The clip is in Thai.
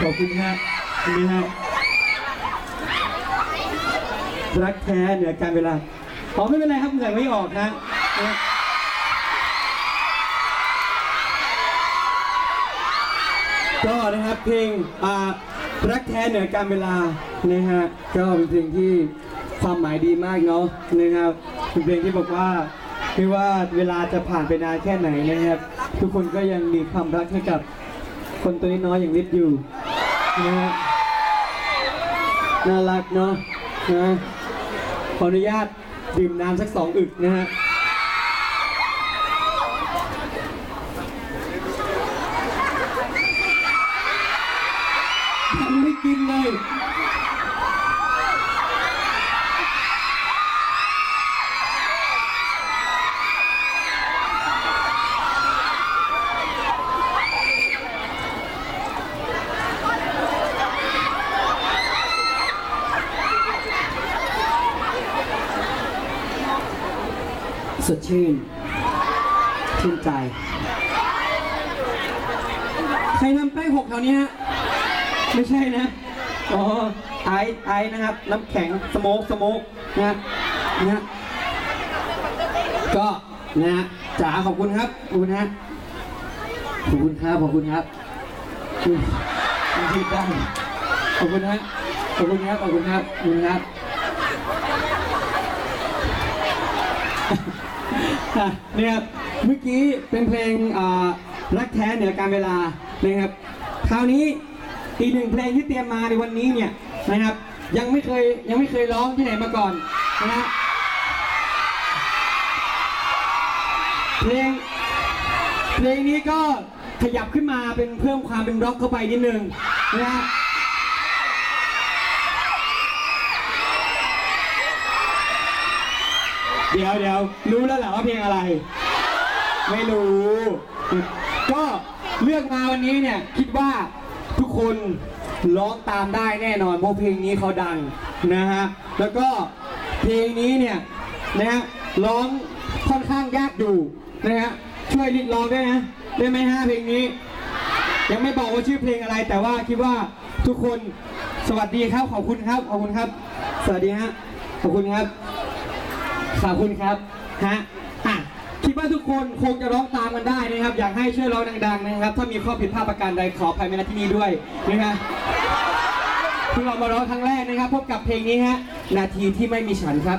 ขอบคุณฮะนี่ฮะรักแท้เหนือการเวลาอ๋อไม่เป็นไรครับเหงื่อไม่ออกนะก็นะครับเพลงอ่ารักแท้เหนือการเวลานะฮะก็เป็นเพลงที่ความหมายดีมากเนาะนะครับเป็นเพลงที่บอกว่าไม่ว่าเวลาจะผ่านไปนานแค่ไหนนะครับ ทุกคนก็ยังมีความรักให้กับ คนตัวน้อยอย่างลิศอยู่นะฮะน่ารักเนาะนะขออนุญาตดื่มน้ำสักสองอึกนะฮะ ยังไม่กินเลย สดชื่น ชื่นใจ ใครทำแป้งหกแถวนี้ฮะ ไม่ใช่นะ อ๋อ ไอซ์ไอซ์นะครับ น้ำแข็ง สโมกสโมกนะนะก็นะฮะจ๋าขอบคุณครับขอบคุณฮะขอบคุณครับขอบคุณครับอืมยืดได้ขอบคุณฮะขอบคุณครับขอบคุณครับขอบคุณครับ อะเนี่ยเมื่อกี้เป็นเพลงอ่ารักแท้เหนือการเวลานะครับคราวนี้อีกหนึ่งเพลงที่เตรียมมาในวันนี้เนี่ยนะครับ ยังไม่เคยยังไม่เคยร้องที่ไหนมาก่อนนะฮะเพลงเพลงนี้ก็ขยับขึ้นมาเป็นเพิ่มความเป็นร็อกเข้าไปนิดนึงนะฮะ เดี๋ยวเดี๋ยวรู้แล้วเหรอว่าเพลงอะไร ไม่รู้ ก็เลือกมาวันนี้เนี่ยคิดว่าทุกคนร้องตามได้แน่นอนเพราะเพลงนี้เขาดังนะฮะแล้วก็เพลงนี้เนี่ยนะฮะร้องค่อนข้างยากอยู่นะฮะช่วยลิดร้องได้นะได้ไหมฮะเพลงนี้ ยังไม่บอกว่าชื่อเพลงอะไร แต่ว่าคิดว่าทุกคนสวัสดีครับขอบคุณครับขอบคุณครับ สวัสดีฮะขอบคุณครับ ขอบคุณครับฮะอะคิดว่าทุกคนคงจะร้องตามกันได้นะครับ อยากให้ช่วยร้องดังๆนะครับ ถ้ามีข้อผิดพลาดประการใดขออภัยในที่นี้ด้วยนะฮะคือเรามาร้องครั้งแรกนะครับ พบกับเพลงนี้ฮะนาทีที่ไม่มีฉันครับ